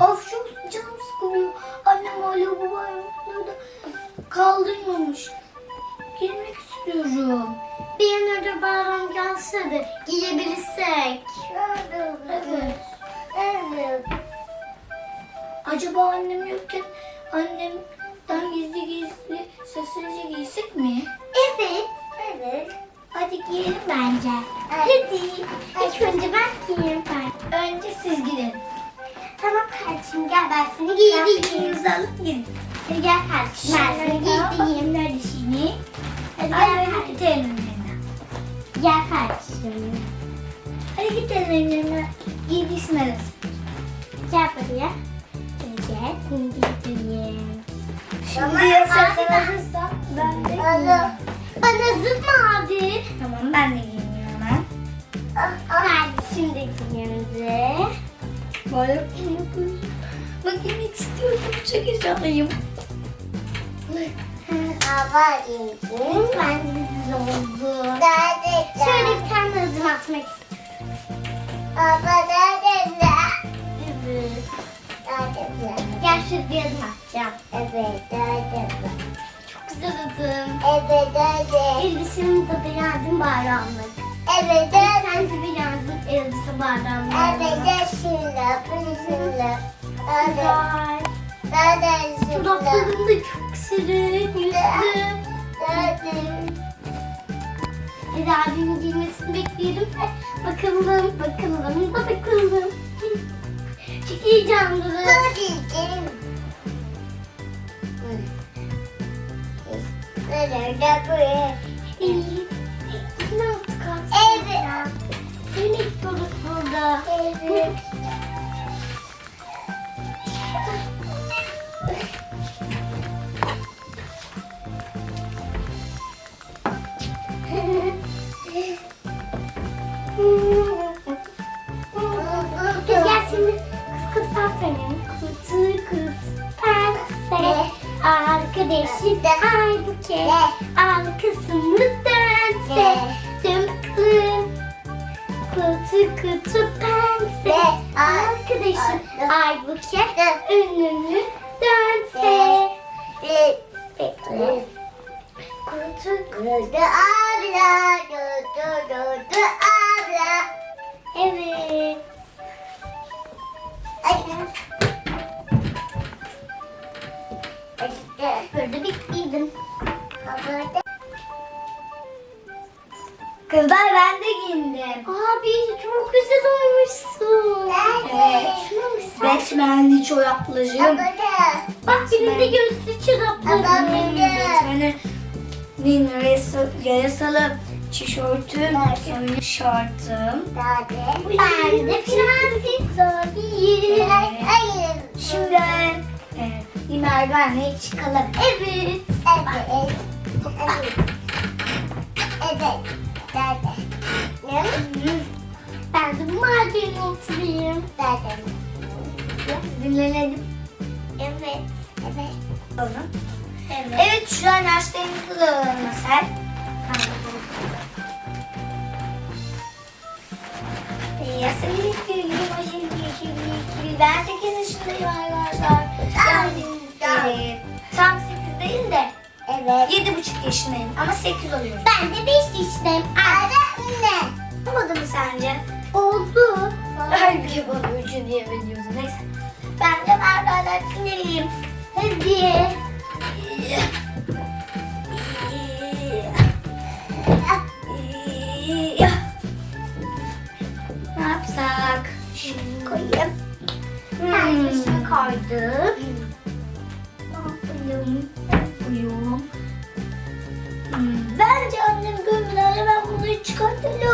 Of çok canım sıkılıyor. Annem hala bu bayramlarda kaldırmamış. Girmek istiyorum. Bir an önce bayram gelse de giyebilirsek. Evet. Evet. Acaba annem yokken annemden gizli gizli sessizce giysek mi? Evet. Evet. Hadi giyelim bence. Hadi. İlk önce ben giyeyim ben. Önce siz gidin. Tamam kardeşim gel ben seni giydireyim. alıp gidin. Hadi gel kardeşim ben seni giydireyim. Neredesini? Hadi gel böyle kardeşim. gidelim yanına. Gel kardeşim. Hadi gidelim yanına. Giydiysin arası. Gel buraya. Gel seni giydireyim. Şimdi ya sen hazırsan ben de giyeyim. Bana zıtma abi. Tamam ben de giyiniyorum hemen. Kardeşim de giyindi. Böyle yapıyorum. Bak yemek istiyorum. Çok heyecanlıyım. Hava giydim. Ben de güzel oldu. Şöyle bir tane adım atmak istiyorum. Evet. Gel şöyle bir adım atacağım. Çok güzel adım. Elbisemi de beğendim bayramlık. Sen de beğendin elbise bayramlık. Güzel. Kulaklarım da çok şirin. Yüzüm. Hadi abimin giymesini bekleyelim de bakalım, bakalım da bakalım. Çok heyecanlı. Ee, Ne yaptık artık? Seni bekliyoruz burada. Gel Arkadaşı halbuki. Arkasını dönse. Tıмкın. Kutu kutu pense. Arkadaşı halbuki. Önünü dönse. Bekle. Kutu Evet. Kızlar ben de giyindim. Abi çok güzel olmuşsun. Evet. Batman'li çoraplarım. Bak benim de göğüslü çoraplarım. Batman'in Nin yasalı tişörtüm, sonra şortum. Ben de prenses Sofi'yim. Şimdi e, merdivenle çıkalım. Evet. Ben de bu merdivene oturayım. Biz dinlenelim. Evet. Evet. Oğlum. Evet. Evet şu an yaşlarımızı da alalım Masal. Yasalı ilgili başım ilgili Ben 8 yaşındayım arkadaşlar. Yani e, tam 8 değil de Evet. 7,5 yaşındayım ama 8 oluyorum. Ben de 5 yaşındayım. Anne. Olmadı mı sence? Oldu. Halbuki bana 3 diye biliyorsun. Neyse. Ben de merdivenler inelim. Hadi. Ne yapsak? Şunu koyayım. Koydum. Ne yapayım? uyuyorum. Hmm. Bence annem görmeden hemen bunu çıkartıyor.